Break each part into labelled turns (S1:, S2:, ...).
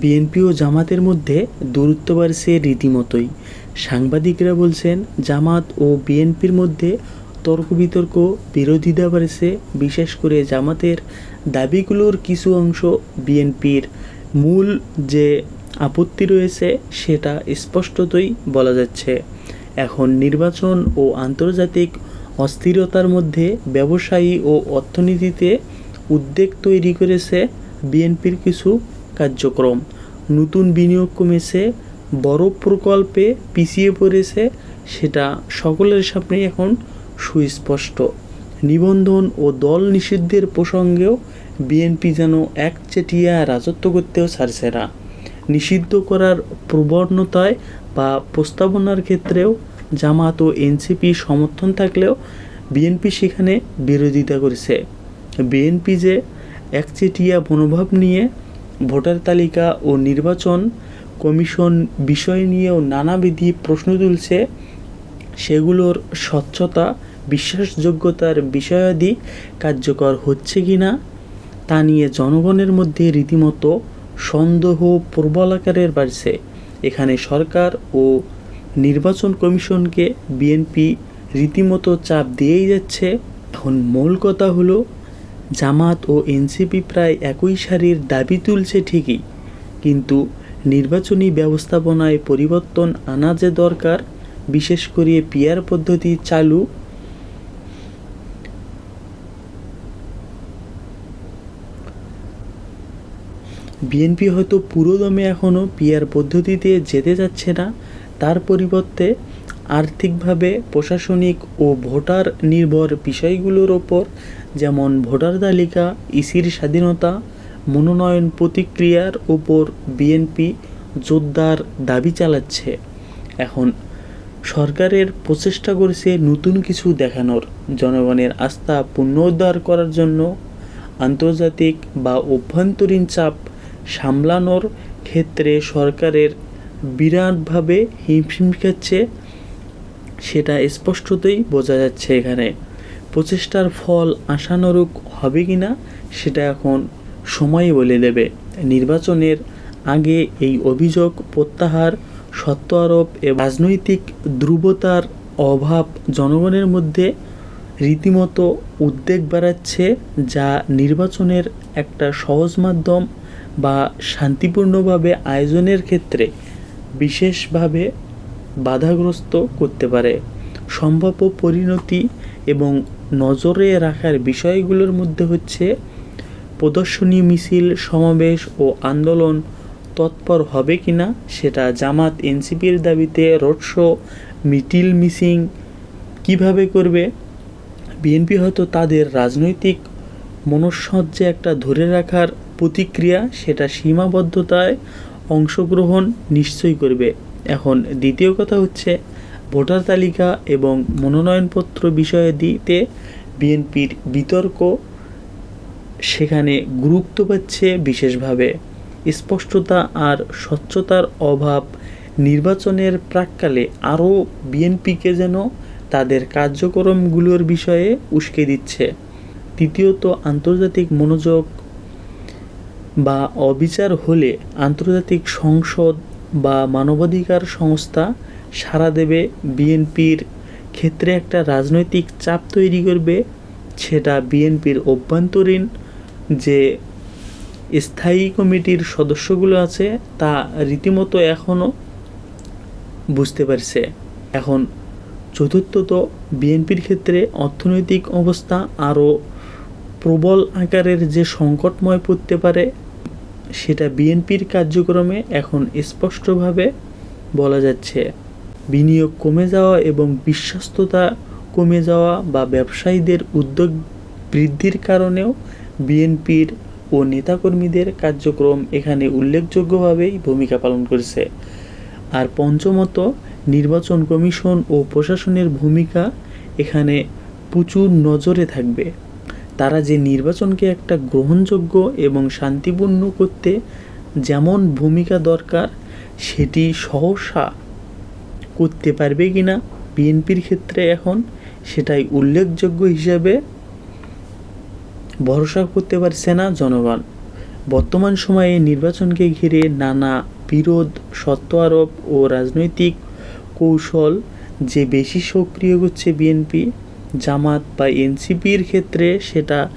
S1: BNP ও জামাতের মধ্যে দূরত্ব বাড়ছে রীতিমতোই। সাংবাদিকরা বলছেন, জামাত ও বিএনপির মধ্যে তর্ক বিতর্ক বিরোধিতা বাড়ছে, বিশেষ করে জামাতের দাবিগুলোর কিছু অংশ বিএনপির। মূল যে আপত্তি রয়েছে সেটা স্পষ্টতই বলা যাচ্ছে। এখন নির্বাচন ও আন্তর্জাতিক অস্থিরতার মধ্যে ব্যবসায়ী ও অর্থনীতিতে উদ্বেগ তৈরি করেছে বিএনপির কিছু কার্যক্রম। নতুন বিনিয়োগ কমেছে, বড় প্রকল্পে পিছিয়ে পড়েছে, সেটা সকলের সামনে এখন সুস্পষ্ট। নিবন্ধন ও দল নিষিদ্ধের প্রসঙ্গেও বিএনপি যেন একচেটিয়া রাজত্ব করতেও ছাড়ছে না। নিষিদ্ধ করার প্রবণতায় বা প্রস্তাবনার ক্ষেত্রেও জামাত ও এনসিপি সমর্থন থাকলেও বিএনপি সেখানে বিরোধিতা করেছে। বিএনপি যে একচেটিয়া মনোভাব নিয়ে ভোটার তালিকা ও নির্বাচন কমিশন বিষয় নিয়েও নানাবিধি প্রশ্ন তুলছে। সেগুলোর স্বচ্ছতা, বিশ্বাসযোগ্যতার বিষয়াদি কার্যকর হচ্ছে কি না তা নিয়ে জনগণের মধ্যে রীতিমতো সন্দেহ প্রবল আকারের বাড়ছে। এখানে সরকার ও নির্বাচন কমিশনকে বিএনপি রীতিমতো চাপ দিয়েই যাচ্ছে। এখন মূল কথা হলো জামাত ও এনসিপি প্রায় একই সারির দাবি তুলছে ঠিকই। কিন্তু নির্বাচনী ব্যবস্থাপনায় পরিবর্তন আনা যে দরকার, বিশেষ করে পিয়ার পদ্ধতি চালু বিএনপি হয়তো পুরোদমে এখনও পিয়ার পদ্ধতিতে যেতে যাচ্ছে না। তার পরিবর্তে আর্থিকভাবে, প্রশাসনিক ও ভোটার নির্ভর বিষয়গুলোর ওপর, যেমন ভোটার তালিকা, ইসির স্বাধীনতা, মনোনয়ন প্রতিক্রিয়ার ওপর বিএনপি জোরদার দাবি চালাচ্ছে। এখন সরকারের প্রচেষ্টা করছে নতুন কিছু দেখানোর, জনগণের আস্থা পুনরুদ্ধার করার জন্য আন্তর্জাতিক বা অভ্যন্তরীণ চাপ সামলানোর ক্ষেত্রে সরকারের বিরাটভাবে হিমশিম খাচ্ছে সেটা স্পষ্টতই বোঝা যাচ্ছে এখানে। প্রচেষ্টার ফল আশানুরূপ হবে কি না সেটা এখন সময় বলে দেবে। নির্বাচনের আগে এই অভিযোগ প্রত্যাহার, সত্য আরোপ রাজনৈতিক ধ্রুবতার অভাব জনগণের মধ্যে রীতিমতো উদ্বেগ বাড়াচ্ছে, যা নির্বাচনের একটা সহজ মাধ্যম বা শান্তিপূর্ণভাবে আয়োজনের ক্ষেত্রে বিশেষভাবে বাধাগ্রস্ত করতে পারে। সম্ভাব্য পরিণতি এবং নজরে রাখার বিষয়গুলোর মধ্যে হচ্ছে প্রদর্শনী মিছিল, সমাবেশ ও আন্দোলন তৎপর হবে কি না সেটা জামাত এনসিপির দাবিতে রোড শো, মিটিল মিসিং কীভাবে করবে? বিএনপি হয়তো তাদের রাজনৈতিক মনস্সজ্জে একটা ধরে রাখার প্রতিক্রিয়া সেটা সীমাবদ্ধতায় অংশগ্রহণ নিশ্চয়ই করবে। এখন দ্বিতীয় কথা হচ্ছে, ভোটার তালিকা এবং মনোনয়নপত্র বিষয়ে দিতে বিএনপির বিতর্ক সেখানে গুরুত্ব পাচ্ছে বিশেষভাবে। স্পষ্টতা আর স্বচ্ছতার অভাব নির্বাচনের প্রাককালে আরও বিএনপিকে যেন তাদের কার্যক্রমগুলোর বিষয়ে উস্কে দিচ্ছে। তৃতীয়ত, আন্তর্জাতিক মনোযোগ বা অবিচার হলে আন্তর্জাতিক সংসদ বা মানবাধিকার সংস্থা সাড়া দেবে বিএনপির ক্ষেত্রে একটা রাজনৈতিক চাপ তৈরি করবে। সেটা বিএনপির অভ্যন্তরীণ যে স্থায়ী কমিটির সদস্যগুলো আছে, তা রীতিমতো এখনও বুঝতে পারছে। এখন চতুর্থত বিএনপির ক্ষেত্রে অর্থনৈতিক অবস্থা আরও প্রবল আকারের যে সংকটময় পড়তে পারে সেটা বিএনপির কার্যক্রমে এখন স্পষ্টভাবে বলা যাচ্ছে। বিনিয়োগ কমে যাওয়া এবং বিশ্বস্ততা কমে যাওয়া বা ব্যবসায়ীদের উদ্যোগ বৃদ্ধির কারণেও বিএনপির ও নেতাকর্মীদের কার্যক্রম এখানে উল্লেখযোগ্যভাবেই ভূমিকা পালন করেছে। আর পঞ্চমত, নির্বাচন কমিশন ও প্রশাসনের ভূমিকা এখানে প্রচুর নজরে থাকবে। তারা যে নির্বাচনকে একটা গ্রহণযোগ্য এবং শান্তিপূর্ণ করতে যেমন ভূমিকা দরকার, সেটি সহসা করতে পারবে কি না বিএনপির ক্ষেত্রে এখন সেটাই উল্লেখযোগ্য হিসাবে ভরসা করতে পারছে না জনগণ। বর্তমান সময়ে নির্বাচনকে ঘিরে নানা বিরোধ, সত্য আরোপ ও রাজনৈতিক কৌশল যে বেশি সক্রিয় হচ্ছে বিএনপি জামাত বা এনসিপির ক্ষেত্রে সেটা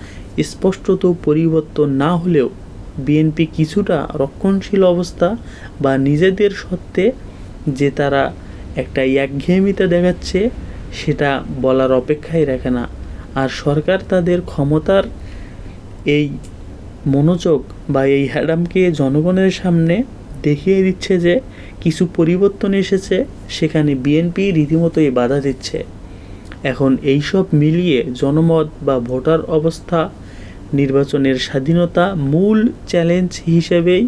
S1: স্পষ্টত পরিবর্তন না হলেও বিএনপি কিছুটা রক্ষণশীল অবস্থা বা নিজেদের সত্ত্বে যে তারা একটা একঘেয়েমিতা দেখাচ্ছে, সেটা বলার অপেক্ষাই রাখে না। আর সরকার তাদের ক্ষমতার এই মনোযোগ বা এই হ্যাডামকে জনগণের সামনে দেখিয়ে দিচ্ছে যে কিছু পরিবর্তন এসেছে, সেখানে বিএনপি রীতিমতোই বাধা দিচ্ছে। এখন এইসব মিলিয়ে জনমত বা ভোটার অবস্থা নির্বাচনের স্বাধীনতা মূল চ্যালেঞ্জ হিসেবেই,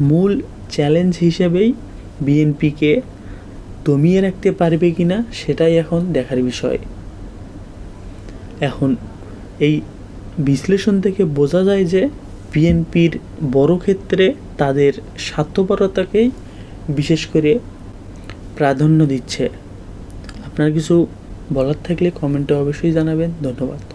S1: মূল চ্যালেঞ্জ হিসেবেই বিএনপিকে দমিয়ে রাখতে পারবে কিনা সেটাই এখন দেখার বিষয়। এখন এই বিশ্লেষণ থেকে বোঝা যায় যে বিএনপির বড় ক্ষেত্রে তাদের স্বার্থপরতাকেই বিশেষ করে প্রাধান্য দিচ্ছে। আপনার কিছু বলার থাকলে কমেন্টে অবশ্যই জানাবেন। ধন্যবাদ।